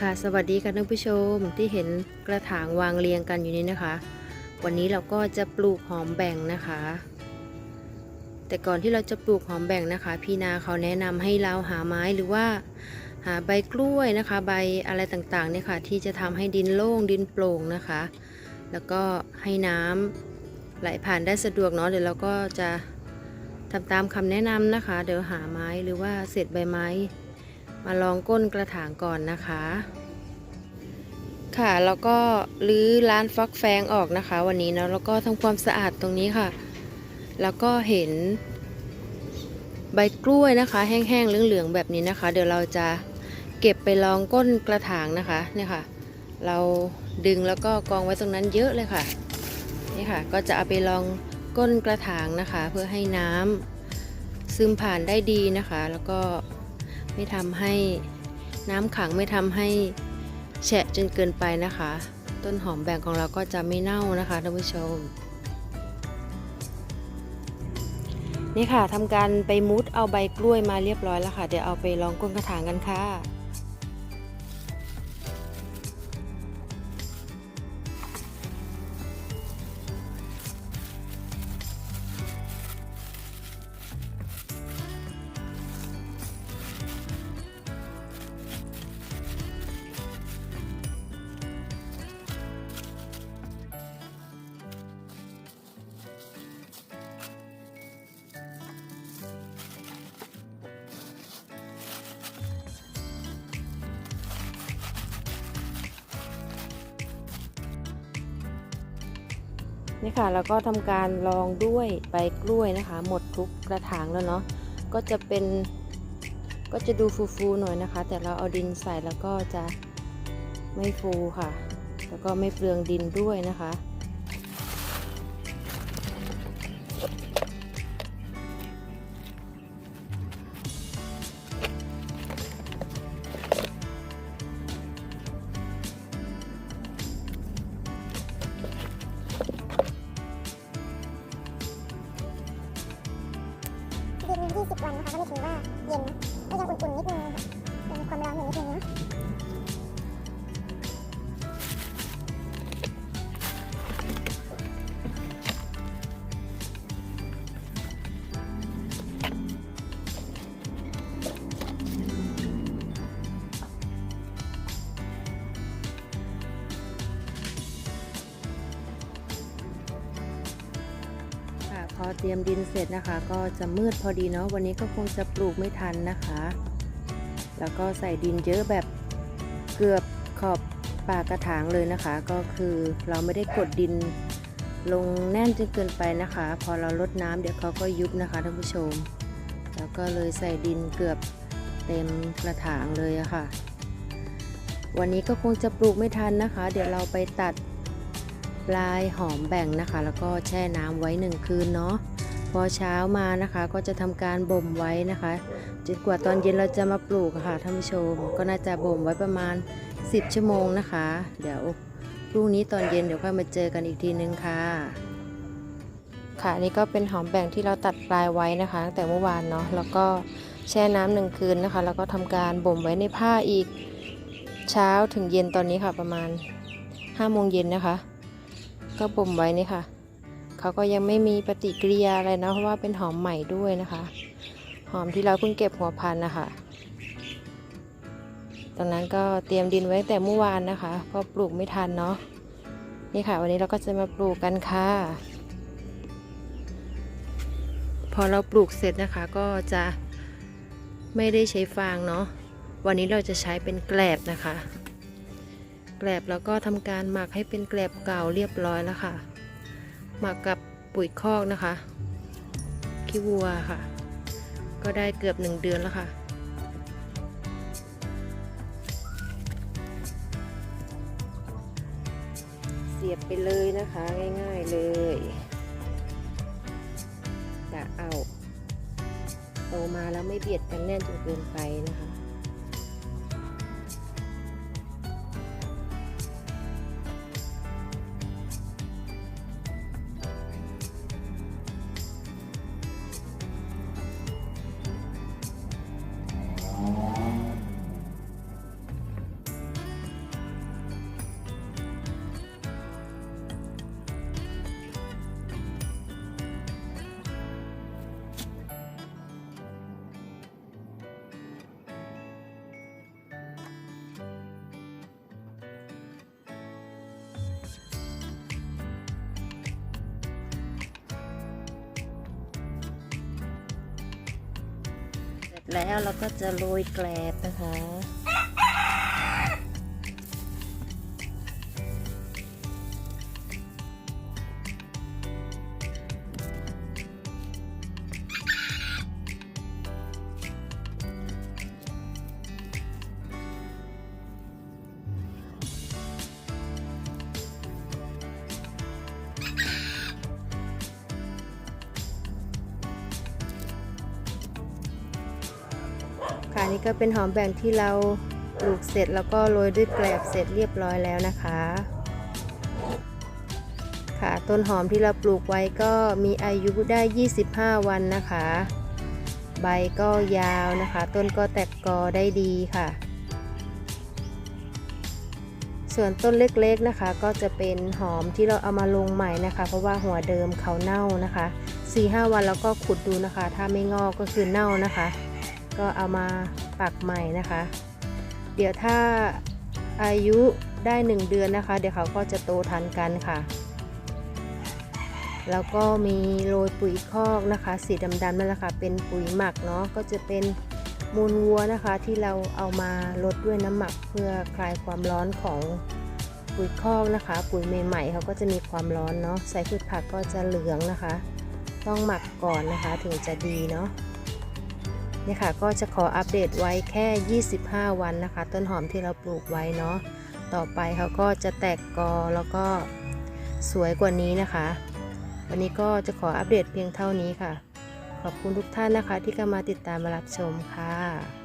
ค่ะสวัสดีค่ะท่านผู้ชมที่เห็นกระถางวางเรียงกันอยู่นี้นะคะ วันนี้เราก็จะปลูกหอมแบ่งนะคะ แต่ก่อนที่เราจะปลูกหอมแบ่งนะคะ พี่นาเขาแนะนำให้เราหาไม้หรือว่า หาใบกล้วยนะคะ ใบอะไรต่างๆเนี่ยค่ะที่จะทำให้ดินโล่งดินโปร่งนะคะ แล้วก็ให้น้ำไหลผ่านได้สะดวกเนาะเดี๋ยวเราก็จะทำตามคำแนะนำนะคะ เดี๋ยวหาไม้หรือว่าเศษใบไม้ มาลองก้นกระถางก่อนนะคะ ค่ะแล้วก็รื้อร้านฟักแฟงออกนะคะ วันนี้เนาะแล้วก็ทำความสะอาดตรงนี้ค่ะ แล้วก็เห็นใบกล้วยนะคะ แห้งๆเหลืองๆแบบนี้นะคะ เดี๋ยวเราจะเก็บไปลองก้นกระถางนะคะเนี่ยค่ะ เราดึงแล้วก็กองไว้ตรงนั้นเยอะเลยค่ะนี่ค่ะ ก็จะเอาไปลองก้นกระถางนะคะ เพื่อให้น้ำซึมผ่านได้ดีนะคะ แล้วก็ ไม่ทำให้น้ำขังไม่ทำให้แฉะจนเกินไปนะคะ ต้นหอมแบ่งของเราก็จะไม่เน่านะคะท่านผู้ชม นี่ค่ะทำการไปมุดเอาใบกล้วยมาเรียบร้อยแล้วค่ะ เดี๋ยวเอาไปลองก้นกระถางกันค่ะ นี่ค่ะแล้วก็ทำการลองด้วยใบกล้วยนะคะ หมดทุกกระถางแล้วเนาะก็จะเป็นก็จะดูฟูๆหน่อยนะคะ แต่เราเอาดินใส่แล้วก็จะไม่ฟูค่ะ แล้วก็ไม่เปลืองดินด้วยนะคะ อเตรียมดินเสร็จนะคะ ก็จะมืดพอดีเนาะวันนี้ก็คงจะปลูกไม่ทันนะคะ แล้วก็ใส่ดินเยอะแบบเกือบขอบปากกระถางเลยนะคะ ก็คือเราไม่ได้กดดินลงแน่นจนเกินไปนะคะ พอเราลดน้ำเดี๋ยวเขาก็ยุบนะคะท่านผู้ชม แล้วก็เลยใส่ดินเกือบเต็มกระถางเลยอะค่ะ วันนี้ก็คงจะปลูกไม่ทันนะคะ เดี๋ยวเราไปตัด ปลายหอมแบ่งนะคะ แล้วก็แช่น้ำไว้หนึ่งคืนเนาะพอเช้ามานะคะก็จะทำการบ่มไว้นะคะจนกว่าตอนเย็นเราจะมาปลูกะค่ะท่านผู้ชม ก็น่าจะบ่มไว้ประมาณ 10 ชั่วโมงนะคะ เดี๋ยวพรุ่งนี้ตอนเย็นเดี๋ยวค่อยมาเจอกันอีกทีนึงค่ะ ค่ะนี่ก็เป็นหอมแบ่งที่เราตัดปลายไว้นะคะตั้งแต่เมื่อวานเนาะแล้วก็แช่น้ำหนึ่งคืนนะคะ แล้วก็ทำการบ่มไว้ในผ้าอีกเช้าถึงเย็นตอนนี้ค่ะประมาณ5โมงเย็นนะคะ ก็บ่มไว้นี่ค่ะ เขาก็ยังไม่มีปฏิกิริยาอะไรนะเพราะว่าเป็นหอมใหม่ด้วยนะคะ หอมที่เราเพิ่งเก็บหัวพันธุ์นะคะตรงนั้นก็เตรียมดินไว้แต่เมื่อวานนะคะเพราะปลูกไม่ทันเนาะนี่ค่ะ วันนี้เราก็จะมาปลูกกันค่ะ พอเราปลูกเสร็จนะคะก็จะไม่ได้ใช้ฟางเนาะวันนี้เราจะใช้เป็นแกลบนะคะ แกลบแล้วก็ทำการหมักให้เป็นแกลบเก่าเรียบร้อยแล้วค่ะ หมักกับปุ๋ยคอกนะคะขี้วัวค่ะ ก็ได้เกือบหนึ่งเดือนแล้วค่ะ เสียบไปเลยนะคะง่าย ๆเลยจะเอาโตมาแล้วไม่เบียดกันแน่นจนเกินไปนะคะ แล้วเราก็จะโรยแกลบนะคะ ค่ะนี่ก็เป็นหอมแบ่งที่เราปลูกเสร็จแล้วก็โรยด้วยแกลบเสร็จเรียบร้อยแล้วนะคะ ค่ะต้นหอมที่เราปลูกไว้ก็มีอายุได้ 25 วันนะคะ ใบก็ยาวนะคะ ต้นก็แตกกอได้ดีค่ะ ส่วนต้นเล็กๆนะคะ ก็จะเป็นหอมที่เราเอามาลงใหม่นะคะ เพราะว่าหัวเดิมเขาเน่านะคะ 4-5 วันแล้วก็ขุดดูนะคะ ถ้าไม่งอกก็คือเน่านะคะ ก็เอามาปักใหม่นะคะ เดี๋ยวถ้าอายุได้ 1 เดือนนะคะ เดี๋ยวเขาก็จะโตทันกันค่ะ แล้วก็มีโรยปุ๋ยคอกนะคะ สีดำๆนั่นแหละค่ะ เป็นปุ๋ยหมักเนาะก็จะเป็นมูลวัวนะคะที่เราเอามาลดด้วยน้ำหมักเพื่อคลายความร้อนของปุ๋ยคอกนะคะ ปุ๋ยใหม่ๆเขาก็จะมีความร้อนเนาะใส่พืชผักก็จะเหลืองนะคะ ต้องหมักก่อนนะคะถึงจะดีเนาะ นี่ค่ะก็จะขออัปเดตไว้แค่ 25 วันนะคะ ต้นหอมที่เราปลูกไว้เนาะต่อไปเขาก็จะแตกกอแล้วก็สวยกว่านี้นะคะ วันนี้ก็จะขออัปเดตเพียงเท่านี้ค่ะ ขอบคุณทุกท่านนะคะที่เข้ามาติดตามมารับชมค่ะ